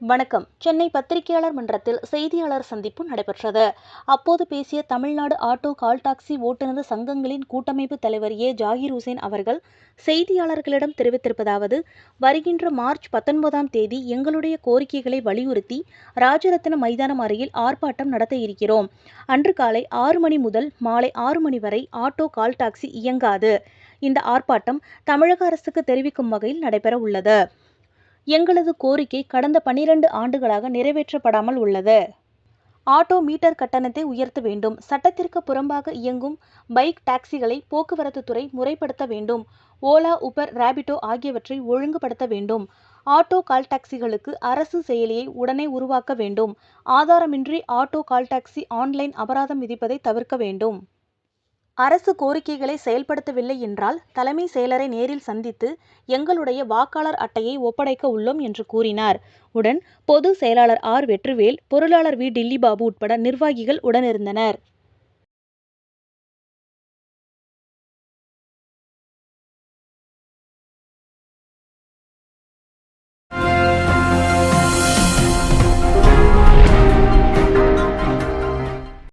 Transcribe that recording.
வணக்கம். சென்னை பத்திரிகையாளர் மன்றத்தில் செய்தியாளர் சந்திப்பு நடைபெற்றது. அப்போது பேசிய தமிழ்நாடு ஆட்டோ கால் டாக்ஸி ஓட்டுநர் சங்கங்களின் கூட்டமைப்பு தலைவர் ஏ. ஜாகிர் ஹுசேன் அவர்கள் செய்தியாளர்களிடம் தெரிவித்திருப்பதாவது வருகின்ற மார்ச் பத்தொன்பதாம் தேதி எங்களுடைய கோரிக்கைகளை வலியுறுத்தி ராஜரத்ன மைதானம் அருகில் ஆர்ப்பாட்டம் நடத்த இருக்கிறோம். அன்று காலை ஆறு மணி முதல் மாலை ஆறு மணி வரை ஆட்டோ கால் டாக்ஸி இயங்காது. இந்த ஆர்ப்பாட்டம் தமிழக அரசுக்கு தெரிவிக்கும் வகையில் நடைபெற உள்ளது. எங்களது கோரிக்கை கடந்த பனிரெண்டு ஆண்டுகளாக நிறைவேற்றப்படாமல் உள்ளது. ஆட்டோ மீட்டர் கட்டணத்தை உயர்த்த வேண்டும். சட்டத்திற்கு புறம்பாக இயங்கும் பைக் டாக்ஸிகளை போக்குவரத்து துறை முறைப்படுத்த வேண்டும். ஓலா உபர் ராபிட்டோ ஆகியவற்றை ஒழுங்குபடுத்த வேண்டும். ஆட்டோ கால் டாக்ஸிகளுக்கு அரசு செயலியை உடனே உருவாக்க வேண்டும். ஆதாரமின்றி ஆட்டோ கால் டாக்ஸி ஆன்லைன் அபராதம் விதிப்பதை தவிர்க்க வேண்டும். அரசு கோரிக்கைகளை செயல்படுத்தவில்லை என்றால் தலைமை செயலரை நேரில் சந்தித்து எங்களுடைய வாக்காளர் அட்டையை ஒப்படைக்க உள்ளோம் என்று கூறினார். உடன் பொது செயலாளர் ஆர். வெற்றிவேல் பொருளாளர் வி. டில்லிபாபு உட்பட நிர்வாகிகள் உடனிருந்தனர்.